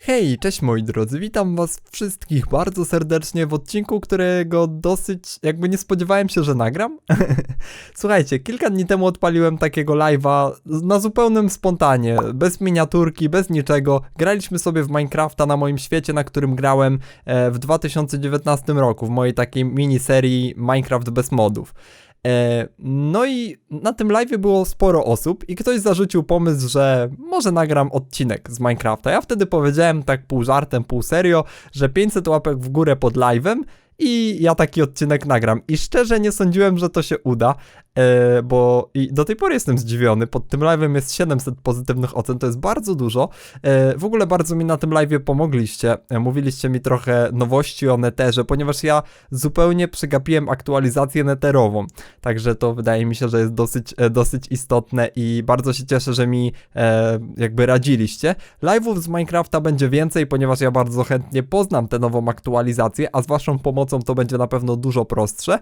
Hej, cześć moi drodzy, witam was wszystkich bardzo serdecznie w odcinku, którego dosyć jakby nie spodziewałem się, że nagram. Słuchajcie, kilka dni temu odpaliłem takiego live'a na zupełnym spontanie, bez miniaturki, bez niczego. Graliśmy sobie w Minecrafta na moim świecie, na którym grałem e, w 2019 roku, w mojej takiej miniserii Minecraft bez modów. E, no i na tym live było sporo osób i ktoś zarzucił pomysł, że może nagram odcinek z Minecrafta. Ja wtedy powiedziałem tak pół żartem, pół serio, że 500 łapek w górę pod live'em i ja taki odcinek nagram. I szczerze nie sądziłem, że to się uda, e, bo do tej pory jestem zdziwiony. Pod tym live'em jest 700 pozytywnych ocen, to jest bardzo dużo. E, w ogóle bardzo mi na tym live'ie pomogliście. E, mówiliście mi trochę nowości o Netherze, ponieważ ja zupełnie przegapiłem aktualizację Netherową. Także to wydaje mi się, że jest dosyć, dosyć istotne i bardzo się cieszę, że mi jakby radziliście. Live'ów z Minecrafta będzie więcej, ponieważ ja bardzo chętnie poznam tę nową aktualizację, a z waszą pomocą to będzie na pewno dużo prostsze.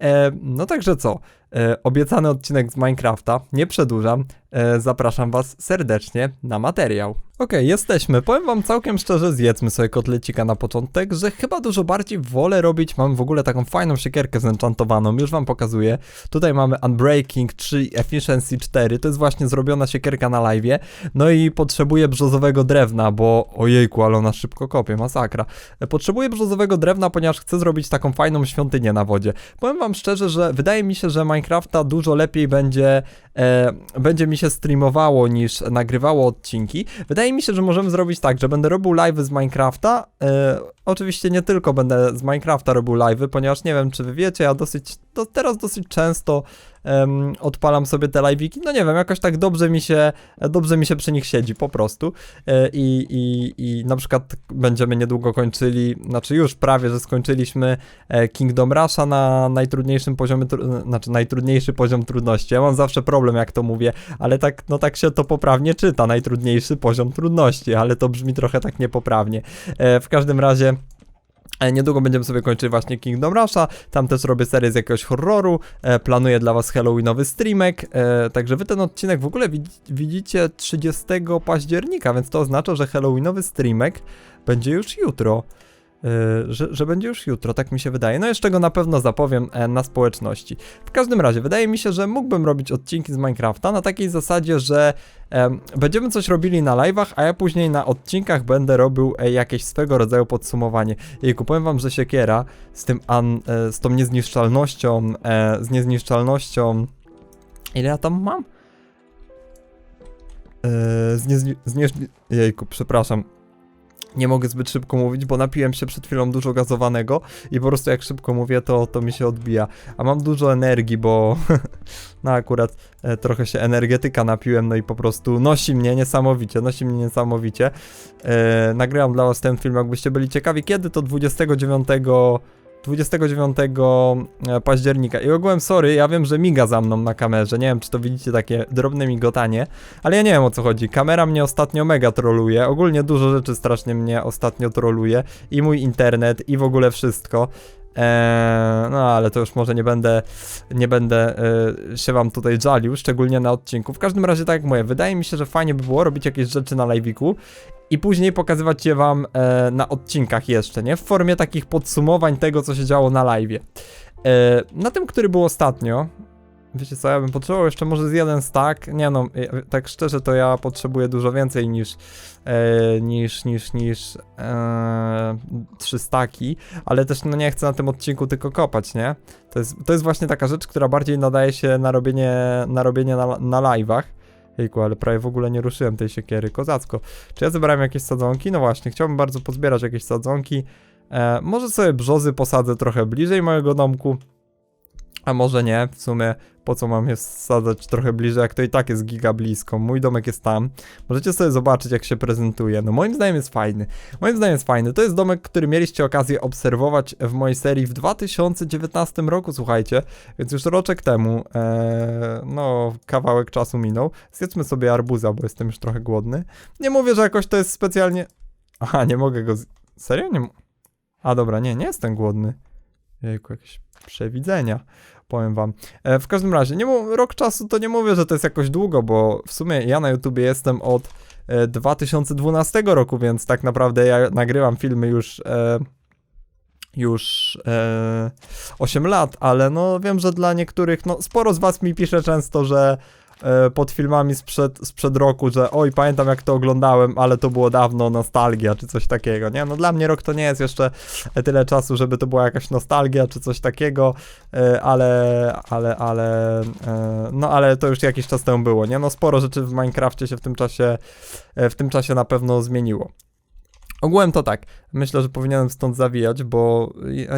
E, no także co? E, obiecany odcinek z Minecrafta, nie przedłużam, e, zapraszam was serdecznie na materiał. Okej, jesteśmy. Powiem wam całkiem szczerze, zjedzmy sobie kotlecika na początek, że chyba dużo bardziej wolę robić, mam w ogóle taką fajną siekierkę zenchantowaną, już wam pokazuję. Tutaj mamy Unbreaking 3, Efficiency 4, to jest właśnie zrobiona siekierka na live. No i potrzebuję brzozowego drewna, bo ojejku, ale ona szybko kopie, masakra. E, Potrzebuję brzozowego drewna, ponieważ chcę zrobić taką fajną świątynię na wodzie. Powiem wam szczerze, że wydaje mi się, że Minecrafta dużo lepiej będzie, e, będzie mi się streamowało niż nagrywało odcinki. Wydaje mi się, że możemy zrobić tak, że będę robił live z Minecrafta. E, oczywiście nie tylko będę z Minecrafta robił live, ponieważ nie wiem, czy wy wiecie, ja dosyć, to teraz dosyć często odpalam sobie te live'iki. No nie wiem, jakoś tak dobrze mi się, dobrze mi się przy nich siedzi po prostu. E, i, i, I na przykład będziemy niedługo kończyli, znaczy już prawie, że skończyliśmy e, Kingdom Rusha na najtrudniejszym poziomie, znaczy najtrudniejszy poziom trudności. Ja mam zawsze problem, jak to mówię, ale tak, no tak się to poprawnie czyta, najtrudniejszy poziom trudności, ale to brzmi trochę tak niepoprawnie. E, w każdym razie. E, Niedługo będziemy sobie kończyć właśnie Kingdom Rusha, tam też robię serię z jakiegoś horroru, e, planuję dla was Halloweenowy streamek, e, także wy ten odcinek w ogóle widzi, widzicie 30 października, więc to oznacza, że Halloweenowy streamek będzie już jutro. E, że, że będzie już jutro, tak mi się wydaje. No jeszcze go na pewno zapowiem e, na społeczności. W każdym razie, wydaje mi się, że mógłbym robić odcinki z Minecrafta na takiej zasadzie, że em, będziemy coś robili na live'ach, a ja później na odcinkach będę robił e, jakieś swego rodzaju podsumowanie. Jejku, powiem wam, że siekiera z tym an, e, z tą niezniszczalnością, z niezniszczalnością... Ile ja tam mam? Z niezni... Z nie... Jejku, przepraszam. Nie mogę zbyt szybko mówić, bo napiłem się przed chwilą dużo gazowanego i po prostu jak szybko mówię, to, to mi się odbija. A mam dużo energii, bo no akurat e, trochę się energetyka napiłem, no i po prostu nosi mnie niesamowicie, nosi mnie niesamowicie. E, nagrałem dla was ten film, jakbyście byli ciekawi, kiedy to 29 29 e, października. I ogółem sorry, ja wiem, że miga za mną na kamerze. Nie wiem, czy to widzicie takie drobne migotanie, ale ja nie wiem o co chodzi. Kamera mnie ostatnio mega troluje. Ogólnie dużo rzeczy strasznie mnie ostatnio troluje. I mój internet, i w ogóle wszystko. Eee, no ale to już może nie będę, nie będę e, się wam tutaj żalił, szczególnie na odcinku. W każdym razie, tak jak mówię, wydaje mi się, że fajnie by było robić jakieś rzeczy na live'iku i później pokazywać je wam e, na odcinkach jeszcze, nie? W formie takich podsumowań tego, co się działo na live'ie. E, na tym, który był ostatnio, wiecie co, ja bym potrzebował jeszcze może z jeden stack, nie no, e, tak szczerze to ja potrzebuję dużo więcej niż, e, niż, niż, niż e, trzy staki, ale też no nie chcę na tym odcinku tylko kopać, nie? To jest, to jest właśnie taka rzecz, która bardziej nadaje się na robienie na, robienie na, na live'ach. Jejku, ale prawie w ogóle nie ruszyłem tej siekiery, kozacko. Czy ja zebrałem jakieś sadzonki? No właśnie, chciałbym bardzo pozbierać jakieś sadzonki. E, może sobie brzozy posadzę trochę bliżej mojego domku. A może nie, w sumie po co mam je sadzać trochę bliżej, jak to i tak jest giga blisko. Mój domek jest tam. Możecie sobie zobaczyć, jak się prezentuje. No moim zdaniem jest fajny. Moim zdaniem jest fajny. To jest domek, który mieliście okazję obserwować w mojej serii w 2019 roku, słuchajcie. Więc już roczek temu, e, no kawałek czasu minął. Zjedzmy sobie arbuza, bo jestem już trochę głodny. Nie mówię, że jakoś to jest specjalnie... Aha, nie mogę go... Z... Serio? Nie... A dobra, nie, nie jestem głodny. Jejku, jakieś przewidzenia. Powiem wam. E, w każdym razie, nie mu- rok czasu to nie mówię, że to jest jakoś długo, bo w sumie ja na YouTubie jestem od e, 2012 roku, więc tak naprawdę ja nagrywam filmy już e, już e, 8 lat, ale no wiem, że dla niektórych, no sporo z was mi pisze często, że e, pod filmami sprzed, sprzed roku, że oj, pamiętam jak to oglądałem, ale to było dawno, nostalgia, czy coś takiego, nie? No dla mnie rok to nie jest jeszcze tyle czasu, żeby to była jakaś nostalgia, czy coś takiego, e, ale, ale, ale, e, no ale to już jakiś czas temu było, nie? No sporo rzeczy w Minecrafcie się w tym czasie, e, w tym czasie na pewno zmieniło. Ogółem to tak, myślę, że powinienem stąd zawijać, bo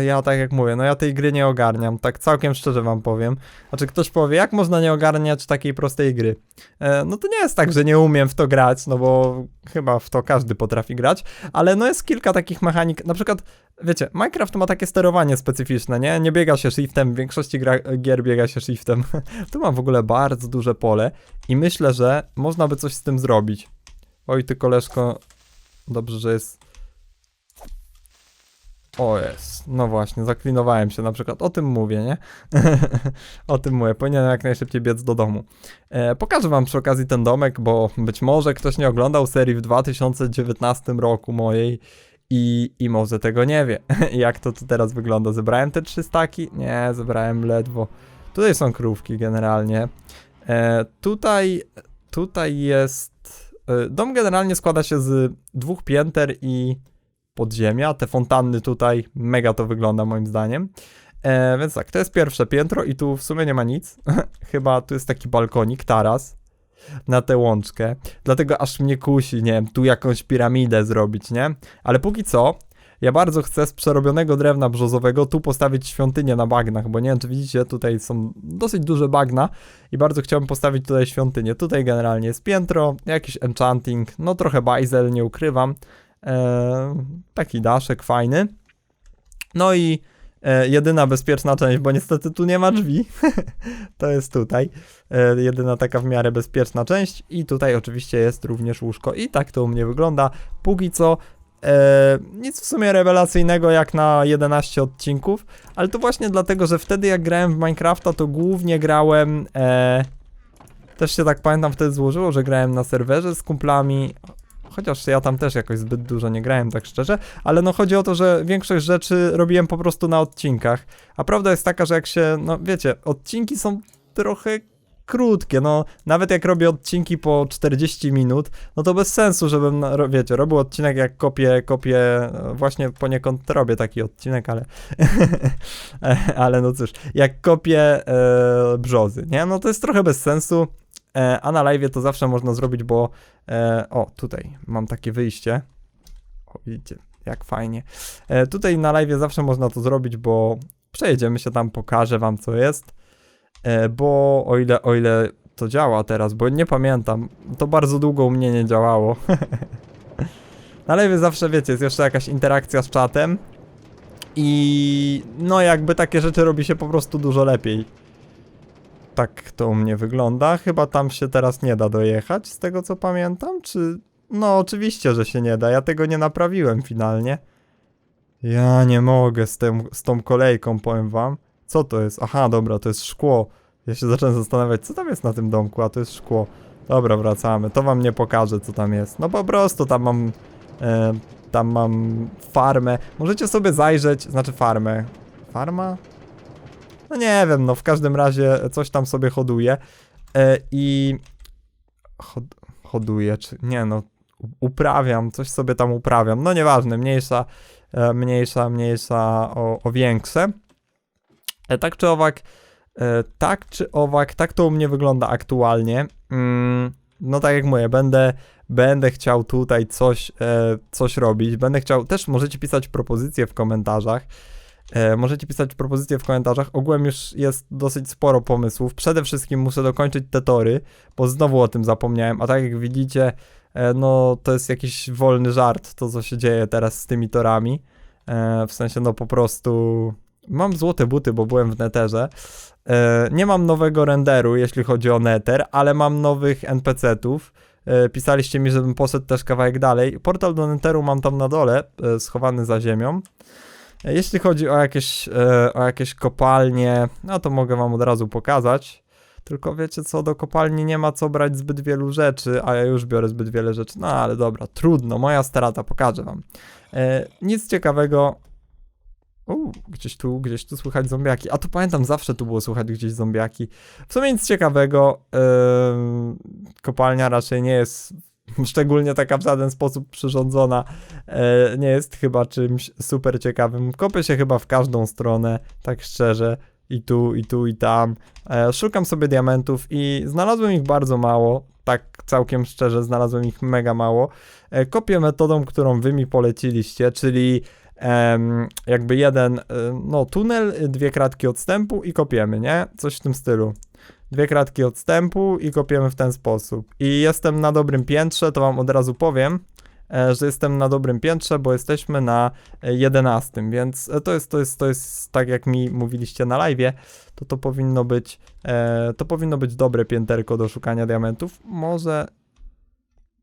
ja, tak jak mówię, no ja tej gry nie ogarniam, tak całkiem szczerze wam powiem. Znaczy ktoś powie, jak można nie ogarniać takiej prostej gry? E, no to nie jest tak, że nie umiem w to grać, no bo chyba w to każdy potrafi grać, ale no jest kilka takich mechanik, na przykład, wiecie, Minecraft ma takie sterowanie specyficzne, nie? Nie biega się shiftem, w większości gra, gier biega się shiftem. tu mam w ogóle bardzo duże pole i myślę, że można by coś z tym zrobić. Oj, ty koleżko, Dobrze, że jest. O jest. No właśnie, zaklinowałem się na przykład. O tym mówię, nie? o tym mówię. Powinienem jak najszybciej biec do domu. E, pokażę wam przy okazji ten domek, bo być może ktoś nie oglądał serii w 2019 roku mojej i, i może tego nie wie. jak to tu teraz wygląda. Zebrałem te trzy staki? Nie, zebrałem ledwo. Tutaj są krówki generalnie. E, tutaj, tutaj jest Dom generalnie składa się z dwóch pięter i podziemia. Te fontanny tutaj, mega to wygląda moim zdaniem. E, więc tak, to jest pierwsze piętro i tu w sumie nie ma nic. Chyba tu jest taki balkonik, taras na tę łączkę. Dlatego aż mnie kusi, nie wiem, tu jakąś piramidę zrobić, nie? Ale póki co, ja bardzo chcę z przerobionego drewna brzozowego tu postawić świątynię na bagnach, bo nie wiem, czy widzicie, tutaj są dosyć duże bagna i bardzo chciałbym postawić tutaj świątynię. Tutaj generalnie jest piętro, jakiś enchanting, no trochę bajzel, nie ukrywam. Eee, taki daszek fajny. No i e, jedyna bezpieczna część, bo niestety tu nie ma drzwi. to jest tutaj. E, jedyna taka w miarę bezpieczna część. I tutaj oczywiście jest również łóżko. I tak to u mnie wygląda. Póki co E, nic w sumie rewelacyjnego jak na 11 odcinków, ale to właśnie dlatego, że wtedy jak grałem w Minecrafta, to głównie grałem. E, też się tak pamiętam wtedy złożyło, że grałem na serwerze z kumplami. Chociaż ja tam też jakoś zbyt dużo nie grałem, tak szczerze, ale no chodzi o to, że większość rzeczy robiłem po prostu na odcinkach. A prawda jest taka, że jak się, no wiecie, odcinki są trochę krótkie, no nawet jak robię odcinki po 40 minut, no to bez sensu, żebym, wiecie, robił odcinek jak kopię, kopię, e, właśnie poniekąd robię taki odcinek, ale ale no cóż, jak kopię e, brzozy, nie? No to jest trochę bez sensu, e, a na live to zawsze można zrobić, bo e, o, tutaj mam takie wyjście, o, widzicie, jak fajnie. E, tutaj na live zawsze można to zrobić, bo przejedziemy się tam, pokażę wam co jest. E, bo o ile, o ile to działa teraz, bo nie pamiętam, to bardzo długo u mnie nie działało. Ale wy zawsze wiecie, jest jeszcze jakaś interakcja z czatem i no jakby takie rzeczy robi się po prostu dużo lepiej. Tak to u mnie wygląda. Chyba tam się teraz nie da dojechać, z tego co pamiętam, czy... No oczywiście, że się nie da, ja tego nie naprawiłem finalnie. Ja nie mogę z, tym, z tą kolejką, powiem wam. Co to jest? Aha, dobra, to jest szkło. Ja się zacząłem zastanawiać, co tam jest na tym domku, a to jest szkło. Dobra, wracamy. To wam nie pokażę, co tam jest. No po prostu tam mam... E, tam mam farmę. Możecie sobie zajrzeć, znaczy farmę. Farma? No nie wiem, no w każdym razie coś tam sobie hoduje. E, I... Hod hoduję, czy... Nie no, uprawiam, coś sobie tam uprawiam. No nieważne, mniejsza, e, mniejsza, mniejsza o, o większe. E, tak czy owak, tak czy owak, tak to u mnie wygląda aktualnie. Mm, no tak jak mówię, będę, będę chciał tutaj coś, e, coś robić. Będę chciał, też możecie pisać propozycje w komentarzach. Możecie pisać propozycje w komentarzach. Ogółem już jest dosyć sporo pomysłów. Przede wszystkim muszę dokończyć te tory, bo znowu o tym zapomniałem. A tak jak widzicie, no to jest jakiś wolny żart, to co się dzieje teraz z tymi torami. W sensie, no po prostu Mam złote buty, bo byłem w neterze. E, nie mam nowego renderu, jeśli chodzi o neter, ale mam nowych NPC-ów. E, pisaliście mi, żebym poszedł też kawałek dalej. Portal do neteru mam tam na dole, e, schowany za ziemią. Jeśli chodzi o jakieś, o jakieś kopalnie, no to mogę wam od razu pokazać. Tylko wiecie co, do kopalni nie ma co brać zbyt wielu rzeczy, a ja już biorę zbyt wiele rzeczy. No ale dobra, trudno, moja strata, pokażę wam. Nic ciekawego. U, gdzieś tu, gdzieś tu słychać zombiaki. A to pamiętam, zawsze tu było słychać gdzieś zombiaki. W sumie nic ciekawego. em, kopalnia raczej nie jest szczególnie taka w żaden sposób przyrządzona. E, nie jest chyba czymś super ciekawym. Kopię się chyba w każdą stronę, tak szczerze. I tu, i tu, i tam. E, szukam sobie diamentów i znalazłem ich bardzo mało. Tak całkiem szczerze, znalazłem ich mega mało. E, kopię metodą, którą wy mi poleciliście, czyli jakby jeden, e, no tunel, dwie kratki odstępu i kopiemy, nie? Coś w tym stylu. Dwie kratki odstępu i kopiemy w ten sposób. I jestem na dobrym piętrze, to wam od razu powiem, że jestem na dobrym piętrze, bo jesteśmy na e, 11, więc e, to jest, to jest, to jest tak jak mi mówiliście na live, to to powinno być, e, to powinno być dobre pięterko do szukania diamentów. Może,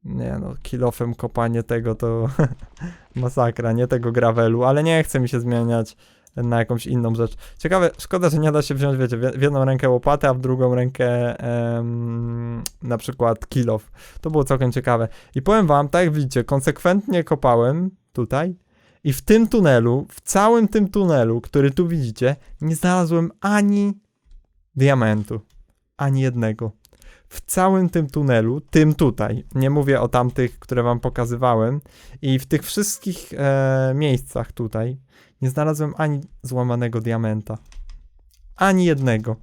nie no, kilofem kopanie tego to masakra, nie tego gravelu, ale nie chce mi się zmieniać na jakąś inną rzecz. Ciekawe, szkoda, że nie da się wziąć, wiecie, w jedną rękę łopatę, a w drugą rękę em, na przykład kilof. To było całkiem ciekawe. I powiem wam, tak jak widzicie, konsekwentnie kopałem tutaj i w tym tunelu, w całym tym tunelu, który tu widzicie, nie znalazłem ani diamentu. Ani jednego. W całym tym tunelu, tym tutaj, nie mówię o tamtych, które wam pokazywałem, i w tych wszystkich e, miejscach tutaj, nie znalazłem ani złamanego diamenta. Ani jednego.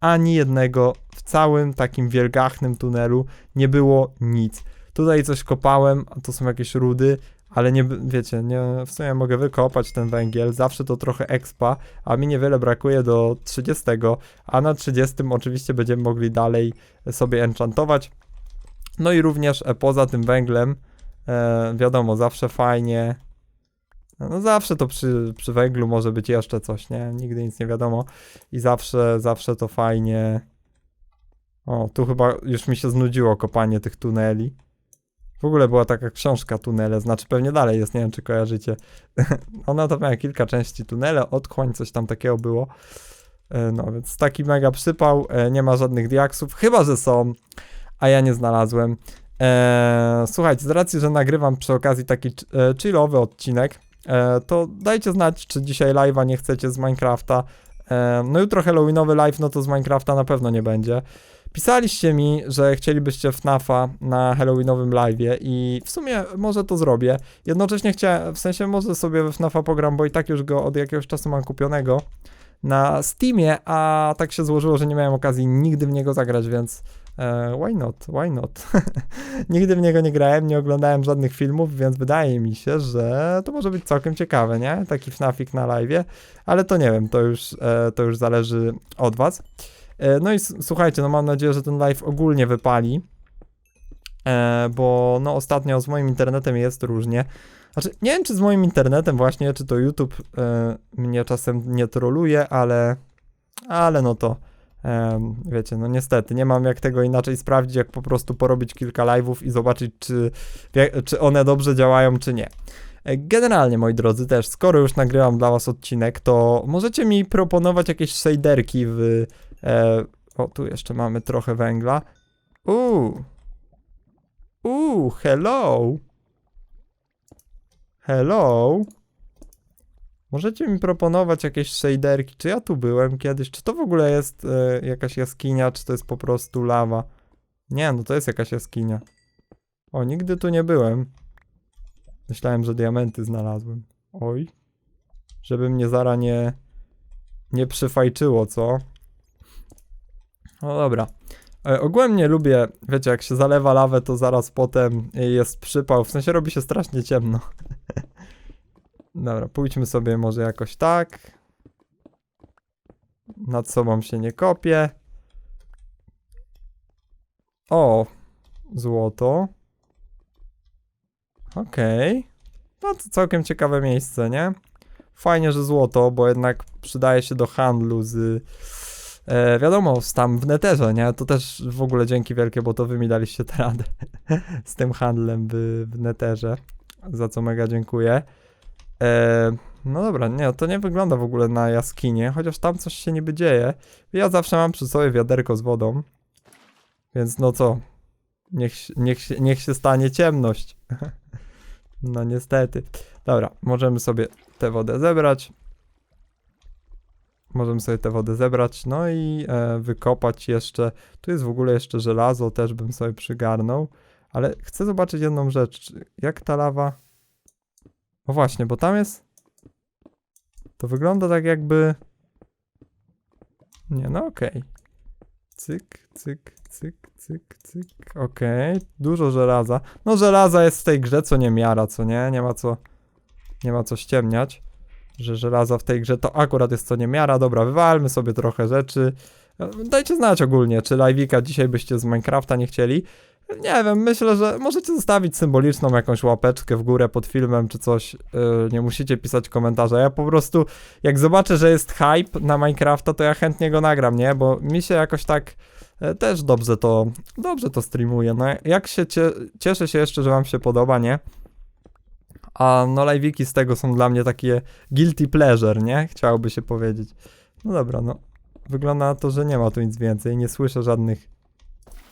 Ani jednego. W całym takim wielgachnym tunelu nie było nic. Tutaj coś kopałem, a to są jakieś rudy, ale nie, wiecie, nie, w sumie mogę wykopać ten węgiel, zawsze to trochę expa, a mi niewiele brakuje do 30, a na 30 oczywiście będziemy mogli dalej sobie enchantować. No i również e, poza tym węglem, e, wiadomo, zawsze fajnie, no zawsze to przy, przy węglu może być jeszcze coś, nie? Nigdy nic nie wiadomo. I zawsze, zawsze to fajnie. O, tu chyba już mi się znudziło kopanie tych tuneli. W ogóle była taka książka Tunele, znaczy pewnie dalej jest, nie wiem czy kojarzycie. Ona to miała kilka części tunele, otchłań, coś tam takiego było. E, No więc taki mega przypał, e, nie ma żadnych diaksów, chyba że są, a ja nie znalazłem. E, słuchajcie, z racji, że nagrywam przy okazji taki e, chillowy odcinek, to dajcie znać, czy dzisiaj live'a nie chcecie z Minecrafta. E, no jutro Halloweenowy live, no to z Minecrafta na pewno nie będzie. Pisaliście mi, że chcielibyście FNAFa na Halloweenowym live'ie i w sumie może to zrobię. Jednocześnie chciałem, w sensie może sobie we FNAFa pogram, bo i tak już go od jakiegoś czasu mam kupionego na Steamie, a tak się złożyło, że nie miałem okazji nigdy w niego zagrać, więc e, why not, why not. nigdy w niego nie grałem, nie oglądałem żadnych filmów, więc wydaje mi się, że to może być całkiem ciekawe, nie? Taki FNAFik na live'ie, ale to nie wiem, to już, e, to już zależy od was. E, no i słuchajcie, no mam nadzieję, że ten live ogólnie wypali, e, bo no ostatnio z moim internetem jest różnie. Znaczy, nie wiem, czy z moim internetem właśnie, czy to YouTube e, mnie czasem nie troluje, ale, ale no to, wiecie, no niestety, nie mam jak tego inaczej sprawdzić, jak po prostu porobić kilka live'ów i zobaczyć, czy, czy one dobrze działają, czy nie. E, Generalnie, moi drodzy, też, skoro już nagrywam dla was odcinek, to możecie mi proponować jakieś shaderki w... E, o, tu jeszcze mamy trochę węgla. Uuu. Uuu, hello. Hello. Możecie mi proponować jakieś shaderki, czy ja tu byłem kiedyś, czy to w ogóle jest e, jakaś jaskinia, czy to jest po prostu lawa? Nie, no to jest jakaś jaskinia. O, nigdy tu nie byłem. Myślałem, że diamenty znalazłem. Oj. Żeby mnie zara nie, nie przyfajczyło, co? No dobra. E, ogólnie lubię, wiecie, jak się zalewa lawę, to zaraz potem jest przypał, w sensie robi się strasznie ciemno. Dobra, pójdźmy sobie może jakoś tak. Nad sobą się nie kopię. O, złoto. Okej. No to całkiem ciekawe miejsce, nie? Fajnie, że złoto, bo jednak przydaje się do handlu z... E, wiadomo, tam w neterze, nie? To też w ogóle dzięki wielkie, bo to wy mi daliście tę radę z tym handlem w, w neterze, za co mega dziękuję. E, no dobra, nie, to nie wygląda w ogóle na jaskinię, chociaż tam coś się niby dzieje. Ja zawsze mam przy sobie wiaderko z wodą, więc no co, niech, niech, niech się stanie ciemność. no niestety. Dobra, możemy sobie tę wodę zebrać. Możemy sobie tę wodę zebrać, no i e, wykopać jeszcze. Tu jest w ogóle jeszcze żelazo, też bym sobie przygarnął. Ale chcę zobaczyć jedną rzecz. Jak ta lawa. O właśnie, bo tam jest. To wygląda tak jakby. Nie, no okej. Cyk, cyk, cyk, cyk, cyk. Okej, dużo żelaza. No żelaza jest w tej grze co nie miara, co nie? Nie ma co. Nie ma co ściemniać. Że żelaza w tej grze to akurat jest co nie miara. Dobra, wywalmy sobie trochę rzeczy. Dajcie znać ogólnie, czy live'ika dzisiaj byście z Minecrafta nie chcieli. Nie wiem, myślę, że możecie zostawić symboliczną jakąś łapeczkę w górę pod filmem czy coś. Yy, nie musicie pisać komentarza. Ja po prostu, jak zobaczę, że jest hype na Minecrafta, to ja chętnie go nagram, nie? Bo mi się jakoś tak e, też dobrze to, dobrze to streamuje. No, jak się cie, cieszę się jeszcze, że wam się podoba, nie? A no live'iki z tego są dla mnie takie guilty pleasure, nie? Chciałoby się powiedzieć. No dobra, no. Wygląda na to, że nie ma tu nic więcej. Nie słyszę żadnych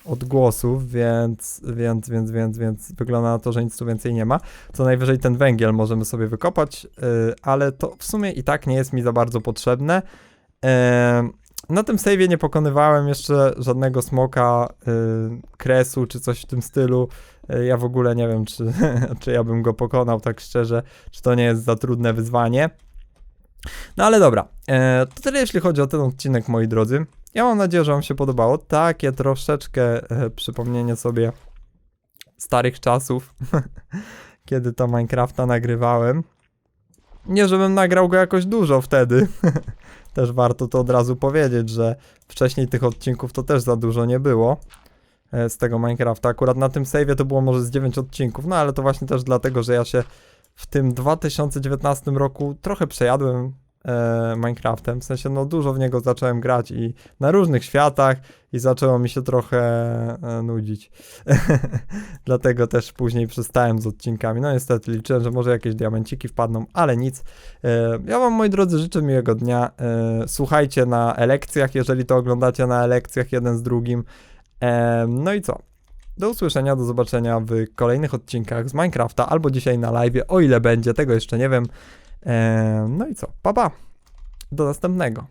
odgłosów, więc, więc, więc, więc, więc wygląda na to, że nic tu więcej nie ma. Co najwyżej ten węgiel możemy sobie wykopać, yy, ale to w sumie i tak nie jest mi za bardzo potrzebne. Yy, na tym save'ie nie pokonywałem jeszcze żadnego smoka, yy, kresu czy coś w tym stylu. Yy, ja w ogóle nie wiem, czy, czy ja bym go pokonał, tak szczerze, czy to nie jest za trudne wyzwanie. No ale dobra, e, to tyle jeśli chodzi o ten odcinek, moi drodzy. Ja mam nadzieję, że Wam się podobało. Takie troszeczkę e, przypomnienie sobie starych czasów, kiedy to Minecrafta nagrywałem. Nie, żebym nagrał go jakoś dużo wtedy. też warto to od razu powiedzieć, że wcześniej tych odcinków to też za dużo nie było e, z tego Minecrafta. Akurat na tym save'ie to było może z 9 odcinków, no ale to właśnie też dlatego, że ja się w tym 2019 roku trochę przejadłem e, Minecraftem, w sensie no dużo w niego zacząłem grać i na różnych światach i zaczęło mi się trochę e, nudzić. Dlatego też później przestałem z odcinkami. No niestety liczyłem, że może jakieś diamenciki wpadną, ale nic. E, ja wam moi drodzy życzę miłego dnia. Słuchajcie na elekcjach, jeżeli to oglądacie na elekcjach jeden z drugim. No i co? Do usłyszenia, do zobaczenia w kolejnych odcinkach z Minecrafta albo dzisiaj na live, o ile będzie, tego jeszcze nie wiem. E, no i co? Pa pa! Do następnego.